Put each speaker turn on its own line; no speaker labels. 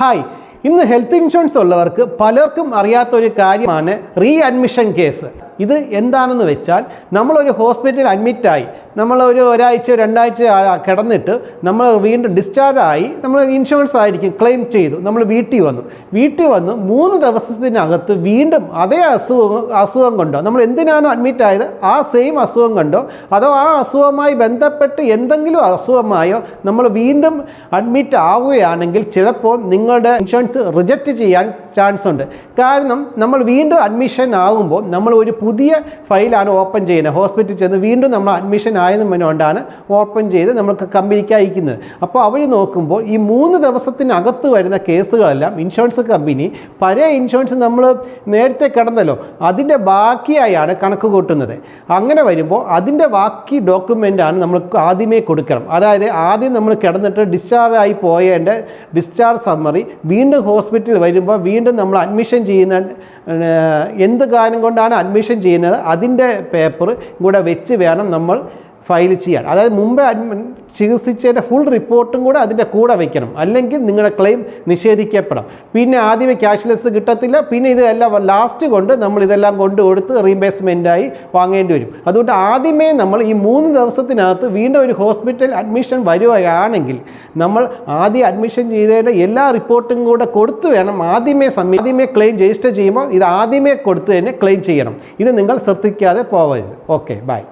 Hi. ഇന്ന് health insurance ഉള്ളവർക്ക് പലർക്കും അറിയാത്ത ഒരു കാര്യമാണ് റീ അഡ്മിഷൻ കേസ്. ഇത് എന്താണെന്ന് വെച്ചാൽ നമ്മളൊരു ഹോസ്പിറ്റലിൽ അഡ്മിറ്റായി നമ്മൾ ഒരു ഒരാഴ്ച രണ്ടാഴ്ച കിടന്നിട്ട് നമ്മൾ വീണ്ടും ഡിസ്ചാർജ് ആയി നമ്മൾ ഇൻഷുറൻസ് ആയിരിക്കും ക്ലെയിം ചെയ്തു നമ്മൾ വീട്ടിൽ വന്നു. വീട്ടിൽ വന്ന് മൂന്ന് ദിവസത്തിനകത്ത് വീണ്ടും അതേ അസുഖം അസുഖം കൊണ്ടോ? നമ്മൾ എന്തിനാണോ അഡ്മിറ്റ് ആയത് ആ സെയിം അസുഖം കൊണ്ടോ? അതോ ആ അസുഖവുമായി ബന്ധപ്പെട്ട് എന്തെങ്കിലും അസുഖമായോ? നമ്മൾ വീണ്ടും അഡ്മിറ്റ് ആവുകയാണെങ്കിൽ ചിലപ്പോൾ നിങ്ങളുടെ ഇൻഷുറൻസ് റിജക്റ്റ് ചെയ്യാൻ ചാൻസ് ഉണ്ട് കാരണം നമ്മൾ വീണ്ടും അഡ്മിഷൻ ആകുമ്പോൾ നമ്മൾ ഒരു പുതിയ ഫയലാണ് ഓപ്പൺ ചെയ്യുന്നത്. ഹോസ്പിറ്റലിൽ ചെന്ന് വീണ്ടും നമ്മൾ അഡ്മിഷൻ ആയതും കൊണ്ടാണ് ഓപ്പൺ ചെയ്ത് നമുക്ക് കമ്പനിക്ക് അയക്കുന്നത്. അപ്പോൾ അവർ നോക്കുമ്പോൾ ഈ മൂന്ന് ദിവസത്തിനകത്ത് വരുന്ന കേസുകളെല്ലാം ഇൻഷുറൻസ് കമ്പനി പഴയ ഇൻഷുറൻസ് നമ്മൾ നേരത്തെ കിടന്നല്ലോ അതിന്റെ ബാക്കിയായാണ് കണക്ക് കൂട്ടുന്നത്. അങ്ങനെ വരുമ്പോൾ അതിന്റെ ബാക്കി ഡോക്യുമെന്റാണ് നമ്മൾ ആദ്യമേ കൊടുക്കണം. അതായത് ആദ്യം നമ്മൾ കിടന്നിട്ട് ഡിസ്ചാർജ് ആയി പോയേണ്ട ഡിസ്ചാർജ് സമ്മറി വീണ്ടും ഹോസ്പിറ്റലിൽ വരുമ്പോൾ വീണ്ടും നമ്മൾ അഡ്മിഷൻ ചെയ്യുന്ന എന്ത് കാരണം കൊണ്ടാണ് അഡ്മിഷൻ ചെയ്യുന്നത് അതിന്റെ പേപ്പർ കൂടെ വെച്ച് വേണം നമ്മൾ ഫയൽ ചെയ്യാൻ. അതായത് മുമ്പേ അഡ്മിൻ ചികിത്സിച്ചതിന്റെ ഫുൾ റിപ്പോർട്ടും കൂടെ അതിന്റെ കൂടെ വയ്ക്കണം അല്ലെങ്കിൽ നിങ്ങളുടെ ക്ലെയിം നിഷേധിക്കപ്പെടാം. പിന്നെ ആദ്യമേ ക്യാഷ്ലെസ് കിട്ടത്തില്ല. പിന്നെ ഇതെല്ലാം ലാസ്റ്റ് കൊണ്ട് നമ്മൾ ഇതെല്ലാം കൊണ്ട് കൊടുത്ത് റീംബേസ്മെന്റായി വാങ്ങേണ്ടി വരും. അതുകൊണ്ട് ആദ്യമേ നമ്മൾ ഈ മൂന്ന് ദിവസത്തിനകത്ത് വീണ്ടും ഒരു ഹോസ്പിറ്റൽ അഡ്മിഷൻ വരികയാണെങ്കിൽ നമ്മൾ ആദ്യം അഡ്മിഷൻ ചെയ്തതിന്റെ എല്ലാ റിപ്പോർട്ടും കൂടെ കൊടുത്ത് വേണം. ആദ്യമേ സമയം ആദ്യമേ ക്ലെയിം രജിസ്റ്റർ ചെയ്യുമ്പോൾ ഇത് ആദ്യമേ കൊടുത്ത് തന്നെ ക്ലെയിം ചെയ്യണം. ഇത് നിങ്ങൾ ശ്രദ്ധിക്കാതെ പോവരുത്. Okay bye